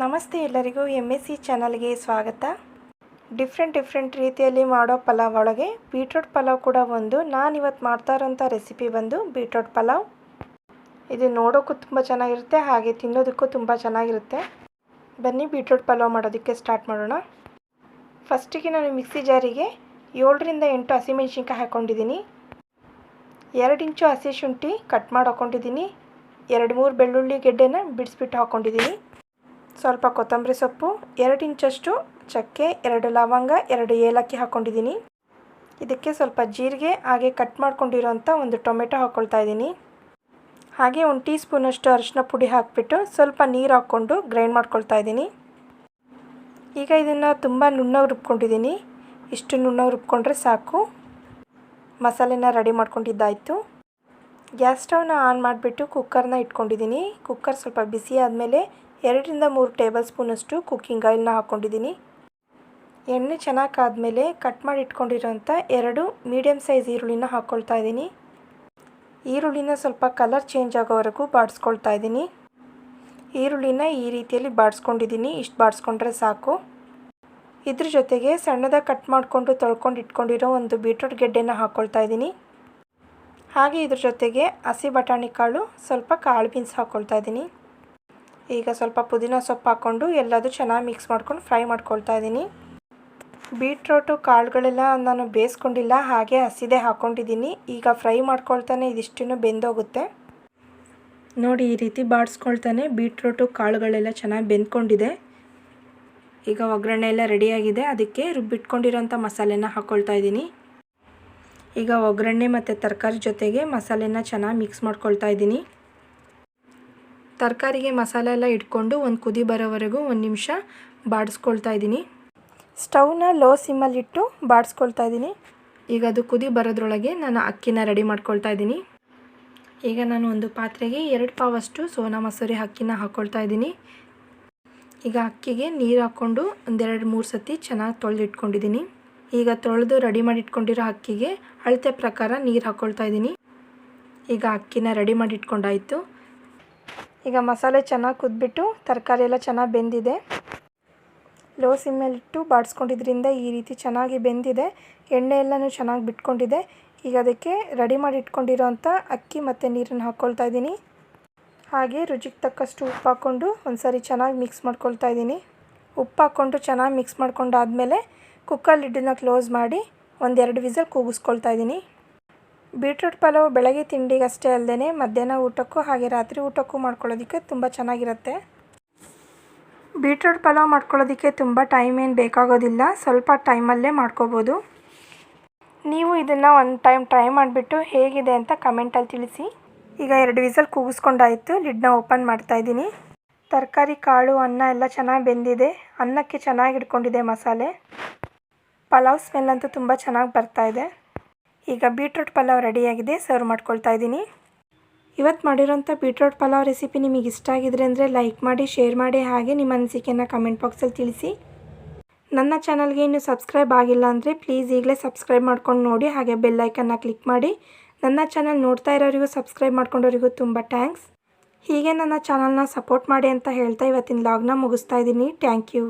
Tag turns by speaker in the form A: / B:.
A: ನಮಸ್ತೆ ಎಲ್ಲರಿಗೂ M S C ಚಾನಲ್ಗೆ ಸ್ವಾಗತ. ಡಿಫ್ರೆಂಟ್ ಡಿಫ್ರೆಂಟ್ ರೀತಿಯಲ್ಲಿ ಮಾಡೋ ಪಲಾವ್ ಒಳಗೆ ಬೀಟ್ರೋಟ್ ಪಲಾವ್ ಕೂಡ ಒಂದು. ನಾನು ಇವತ್ತು ಮಾಡ್ತಾ ಇರೋಂಥ ರೆಸಿಪಿ ಬಂದು ಬೀಟ್ರೋಟ್ ಪಲಾವ್. ಇದು ನೋಡೋಕ್ಕೂ ತುಂಬ ಚೆನ್ನಾಗಿರುತ್ತೆ, ಹಾಗೆ ತಿನ್ನೋದಕ್ಕೂ ತುಂಬ ಚೆನ್ನಾಗಿರುತ್ತೆ. ಬನ್ನಿ ಬೀಟ್ರೋಟ್ ಪಲಾವ್ ಮಾಡೋದಕ್ಕೆ ಸ್ಟಾರ್ಟ್ ಮಾಡೋಣ. ಫಸ್ಟಿಗೆ ನಾನು ಮಿಕ್ಸಿ ಜಾರಿಗೆ ಏಳರಿಂದ ಎಂಟು ಹಸಿಮೆಣ್ಸಿನ್ಕಾಯಿ ಹಾಕ್ಕೊಂಡಿದ್ದೀನಿ ಎರಡು ಇಂಚು ಹಸಿ ಶುಂಠಿ ಕಟ್ ಮಾಡಿ ಹಾಕ್ಕೊಂಡಿದ್ದೀನಿ ಎರಡು ಮೂರು ಬೆಳ್ಳುಳ್ಳಿ ಗೆಡ್ಡೆನ ಬಿಡಿಸ್ಬಿಟ್ಟು ಹಾಕ್ಕೊಂಡಿದ್ದೀನಿ ಸ್ವಲ್ಪ ಕೊತ್ತಂಬರಿ ಸೊಪ್ಪು, ಎರಡು ಇಂಚಷ್ಟು ಚಕ್ಕೆ, ಎರಡು ಲವಂಗ, ಎರಡು ಏಲಕ್ಕಿ ಹಾಕ್ಕೊಂಡಿದ್ದೀನಿ ಇದಕ್ಕೆ ಸ್ವಲ್ಪ ಜೀರಿಗೆ, ಹಾಗೆ ಕಟ್ ಮಾಡ್ಕೊಂಡಿರೋಂಥ ಒಂದು ಟೊಮೆಟೊ ಹಾಕ್ಕೊಳ್ತಾ ಇದ್ದೀನಿ. ಹಾಗೆ ಒಂದು ಟೀ ಸ್ಪೂನಷ್ಟು ಅರಿಶಿನ ಪುಡಿ ಹಾಕಿಬಿಟ್ಟು ಸ್ವಲ್ಪ ನೀರು ಹಾಕ್ಕೊಂಡು ಗ್ರೈಂಡ್ ಮಾಡ್ಕೊಳ್ತಾ ಇದ್ದೀನಿ. ಈಗ ಇದನ್ನು ತುಂಬ ನುಣ್ಣಗೆ ರುಬ್ಕೊಂಡಿದ್ದೀನಿ. ಇಷ್ಟು ನುಣ್ಣಗೆ ರುಬ್ಕೊಂಡ್ರೆ ಸಾಕು. ಮಸಾಲೆನ ರೆಡಿ ಮಾಡ್ಕೊಂಡಿದ್ದಾಯಿತು. ಗ್ಯಾಸ್ ಸ್ಟವ್ನ ಆನ್ ಮಾಡಿಬಿಟ್ಟು ಕುಕ್ಕರ್ನ ಇಟ್ಕೊಂಡಿದ್ದೀನಿ. ಕುಕ್ಕರ್ ಸ್ವಲ್ಪ ಬಿಸಿ ಆದಮೇಲೆ ಎರಡರಿಂದ ಮೂರು ಟೇಬಲ್ ಸ್ಪೂನಷ್ಟು ಕುಕ್ಕಿಂಗ್ ಆಯಿಲ್ನ ಹಾಕ್ಕೊಂಡಿದ್ದೀನಿ. ಎಣ್ಣೆ ಚೆನ್ನಾಗಿ ಆದಮೇಲೆ ಕಟ್ ಮಾಡಿ ಇಟ್ಕೊಂಡಿರೋಂಥ ಎರಡು ಮೀಡಿಯಮ್ ಸೈಜ್ ಈರುಳ್ಳಿನ ಹಾಕ್ಕೊಳ್ತಾ ಇದ್ದೀನಿ. ಈರುಳ್ಳಿನ ಸ್ವಲ್ಪ ಕಲರ್ ಚೇಂಜ್ ಆಗೋವರೆಗೂ ಬಾಡಿಸ್ಕೊಳ್ತಾ ಇದ್ದೀನಿ. ಈರುಳ್ಳಿನ ಈ ರೀತಿಯಲ್ಲಿ ಬಾಡಿಸ್ಕೊಂಡಿದ್ದೀನಿ, ಇಷ್ಟು ಬಾಡಿಸ್ಕೊಂಡ್ರೆ ಸಾಕು. ಇದ್ರ ಜೊತೆಗೆ ಸಣ್ಣದಾಗಿ ಕಟ್ ಮಾಡಿಕೊಂಡು ತೊಳ್ಕೊಂಡು ಇಟ್ಕೊಂಡಿರೋ ಒಂದು ಬೀಟ್ರೂಟ್ ಗೆಡ್ಡೆನ ಹಾಕ್ಕೊಳ್ತಾ ಇದ್ದೀನಿ. ಹಾಗೆ ಇದ್ರ ಜೊತೆಗೆ ಹಸಿ ಬಟಾಣಿ ಕಾಳು ಸ್ವಲ್ಪ ಕಾಳು ಬೀನ್ಸ್ ಹಾಕ್ಕೊಳ್ತಾ ಇದ್ದೀನಿ. ಈಗ ಸ್ವಲ್ಪ ಪುದೀನ ಸೊಪ್ಪು ಹಾಕ್ಕೊಂಡು ಎಲ್ಲದೂ ಚೆನ್ನಾಗಿ ಮಿಕ್ಸ್ ಮಾಡ್ಕೊಂಡು ಫ್ರೈ ಮಾಡ್ಕೊಳ್ತಾ ಇದ್ದೀನಿ ಬೀಟ್ರೋಟು, ಕಾಳುಗಳೆಲ್ಲ ನಾನು ಬೇಯಿಸ್ಕೊಂಡಿಲ್ಲ, ಹಾಗೆ ಹಸಿದೆ ಹಾಕ್ಕೊಂಡಿದ್ದೀನಿ ಈಗ ಫ್ರೈ ಮಾಡ್ಕೊಳ್ತಾನೆ ಇದಿಷ್ಟು ಬೆಂದೋಗುತ್ತೆ. ನೋಡಿ, ಈ ರೀತಿ ಬಾಡಿಸ್ಕೊಳ್ತಾನೆ. ಬೀಟ್ರೋಟು, ಕಾಳುಗಳೆಲ್ಲ ಚೆನ್ನಾಗಿ ಬೆಂದ್ಕೊಂಡಿದೆ. ಈಗ ಒಗ್ಗರಣೆ ಎಲ್ಲ ರೆಡಿಯಾಗಿದೆ. ಅದಕ್ಕೆ ರುಬ್ಬಿಟ್ಕೊಂಡಿರೋಂಥ ಮಸಾಲೆನ ಹಾಕ್ಕೊಳ್ತಾ ಇದ್ದೀನಿ ಈಗ ಒಗ್ಗರಣೆ ಮತ್ತು ತರಕಾರಿ ಜೊತೆಗೆ ಮಸಾಲೆನ ಚೆನ್ನಾಗಿ ಮಿಕ್ಸ್ ಮಾಡ್ಕೊಳ್ತಾ ಇದ್ದೀನಿ ತರಕಾರಿಗೆ ಮಸಾಲೆ ಎಲ್ಲ ಇಟ್ಕೊಂಡು ಒಂದು ಕುದಿ ಬರೋವರೆಗೂ ಒಂದು ನಿಮಿಷ ಬಾಡಿಸ್ಕೊಳ್ತಾ ಇದ್ದೀನಿ. ಸ್ಟವ್ನ ಲೋ ಸಿಮ್ಮಲ್ಲಿಟ್ಟು ಬಾಡಿಸ್ಕೊಳ್ತಾ ಇದ್ದೀನಿ. ಈಗ ಅದು ಕುದಿ ಬರೋದ್ರೊಳಗೆ ನಾನು ಅಕ್ಕಿನ ರೆಡಿ ಮಾಡ್ಕೊಳ್ತಾ ಇದ್ದೀನಿ. ಈಗ ನಾನು ಒಂದು ಪಾತ್ರೆಗೆ ಎರಡು ಪಾವಷ್ಟು ಸೋನಾ ಮಸೂರಿ ಅಕ್ಕಿನ ಹಾಕ್ಕೊಳ್ತಾ ಇದ್ದೀನಿ. ಈಗ ಅಕ್ಕಿಗೆ ನೀರು ಹಾಕ್ಕೊಂಡು ಒಂದೆರಡು ಮೂರು ಸತಿ ಚೆನ್ನಾಗಿ ತೊಳೆದಿಟ್ಕೊಂಡಿದ್ದೀನಿ. ಈಗ ತೊಳೆದು ರೆಡಿ ಮಾಡಿ ಇಟ್ಕೊಂಡಿರೋ ಅಕ್ಕಿಗೆ ಅಳತೆ ಪ್ರಕಾರ ನೀರು ಹಾಕ್ಕೊಳ್ತಾ ಇದ್ದೀನಿ. ಈಗ ಅಕ್ಕಿನ ರೆಡಿ ಮಾಡಿ ಇಟ್ಕೊಂಡಾಯಿತು ಈಗ ಮಸಾಲೆ ಚೆನ್ನಾಗಿ ಕುದ್ಬಿಟ್ಟು ತರಕಾರಿ ಎಲ್ಲ ಚೆನ್ನಾಗಿ ಬೆಂದಿದೆ. ಲೋ ಸಿಮ್ಮೇಲಿಟ್ಟು ಬಾಡಿಸ್ಕೊಂಡಿದ್ರಿಂದ ಈ ರೀತಿ ಚೆನ್ನಾಗಿ ಬೆಂದಿದೆ. ಎಣ್ಣೆ ಎಲ್ಲನೂ ಚೆನ್ನಾಗಿ ಬಿಟ್ಕೊಂಡಿದೆ. ಈಗ ಅದಕ್ಕೆ ರೆಡಿ ಮಾಡಿ ಇಟ್ಕೊಂಡಿರೋಂಥ ಅಕ್ಕಿ ಮತ್ತು ನೀರನ್ನು ಹಾಕ್ಕೊಳ್ತಾ ಇದ್ದೀನಿ. ಹಾಗೆ ರುಚಿಗೆ ತಕ್ಕಷ್ಟು ಉಪ್ಪು ಹಾಕ್ಕೊಂಡು ಒಂದು ಸಾರಿ ಚೆನ್ನಾಗಿ ಮಿಕ್ಸ್ ಮಾಡ್ಕೊಳ್ತಾ ಇದ್ದೀನಿ. ಉಪ್ಪು ಹಾಕ್ಕೊಂಡು ಚೆನ್ನಾಗಿ ಮಿಕ್ಸ್ ಮಾಡ್ಕೊಂಡಾದಮೇಲೆ ಕುಕ್ಕರ್ ಲಿಡ್ಡನ್ನ ಕ್ಲೋಸ್ ಮಾಡಿ ಒಂದೆರಡು ವಿಸಲ್ ಕೂಗಿಸ್ಕೊಳ್ತಾ ಇದ್ದೀನಿ. ಬೀಟ್ರೂಟ್ ಪಲಾವ್ ಬೆಳಗ್ಗೆ ತಿಂಡಿಗೆ ಅಷ್ಟೇ ಅಲ್ಲದೆ ಮಧ್ಯಾಹ್ನ ಊಟಕ್ಕೂ ಹಾಗೆ ರಾತ್ರಿ ಊಟಕ್ಕೂ ಮಾಡ್ಕೊಳ್ಳೋದಕ್ಕೆ ತುಂಬ ಚೆನ್ನಾಗಿರುತ್ತೆ. ಬೀಟ್ರೂಟ್ ಪಲಾವ್ ಮಾಡ್ಕೊಳ್ಳೋದಕ್ಕೆ ತುಂಬ ಟೈಮ್ ಏನು ಬೇಕಾಗೋದಿಲ್ಲ, ಸ್ವಲ್ಪ ಟೈಮಲ್ಲೇ ಮಾಡ್ಕೋಬೋದು. ನೀವು ಇದನ್ನು ಒಂದು ಟೈಮ್ ಟ್ರೈ ಮಾಡಿಬಿಟ್ಟು ಹೇಗಿದೆ ಅಂತ ಕಮೆಂಟಲ್ಲಿ ತಿಳಿಸಿ. ಈಗ ಎರಡು ವಿಸಲ್ ಕೂಗಿಸ್ಕೊಂಡಾಯಿತು, ಲಿಡ್ನ ಓಪನ್ ಮಾಡ್ತಾಯಿದ್ದೀನಿ ತರಕಾರಿ, ಕಾಳು, ಅನ್ನ ಎಲ್ಲ ಚೆನ್ನಾಗಿ ಬೆಂದಿದೆ. ಅನ್ನಕ್ಕೆ ಚೆನ್ನಾಗಿ ಹಿಡ್ಕೊಂಡಿದೆ ಮಸಾಲೆ. ಪಲಾವ್ ಸ್ಮೆಲ್ ಅಂತೂ ತುಂಬ ಚೆನ್ನಾಗಿ ಬರ್ತಾಯಿದೆ ಈಗ ಬೀಟ್ರೂಟ್ ಪಲಾವ್ ರೆಡಿಯಾಗಿದೆ, ಸರ್ವ್ ಮಾಡ್ಕೊಳ್ತಾ ಇದ್ದೀನಿ. ಇವತ್ತು ಮಾಡಿರೋಂಥ ಬೀಟ್ರೂಟ್ ಪಲಾವ್ ರೆಸಿಪಿ ನಿಮಗೆ ಇಷ್ಟ ಆಗಿದ್ರೆ ಅಂದರೆ ಲೈಕ್ ಮಾಡಿ, ಶೇರ್ ಮಾಡಿ, ಹಾಗೆ ನಿಮ್ಮ ಅನಿಸಿಕೆಯನ್ನು ಕಮೆಂಟ್ ಬಾಕ್ಸಲ್ಲಿ ತಿಳಿಸಿ. ನನ್ನ ಚಾನಲ್ಗೆ ಇನ್ನೂ ಸಬ್ಸ್ಕ್ರೈಬ್ ಆಗಿಲ್ಲ ಅಂದರೆ ಪ್ಲೀಸ್ ಈಗಲೇ ಸಬ್ಸ್ಕ್ರೈಬ್ ಮಾಡ್ಕೊಂಡು ನೋಡಿ, ಹಾಗೆ ಬೆಲ್ಲೈಕನ್ನ ಕ್ಲಿಕ್ ಮಾಡಿ. ನನ್ನ ಚಾನಲ್ ನೋಡ್ತಾ ಇರೋರಿಗೂ ಸಬ್ಸ್ಕ್ರೈಬ್ ಮಾಡ್ಕೊಂಡವರಿಗೂ ತುಂಬ ಥ್ಯಾಂಕ್ಸ್. ಹೀಗೆ ನನ್ನ ಚಾನಲ್ನ ಸಪೋರ್ಟ್ ಮಾಡಿ ಅಂತ ಹೇಳ್ತಾ ಇವತ್ತಿನ ಲಾಗ್ನ ಮುಗಿಸ್ತಾ ಇದ್ದೀನಿ. Thank you.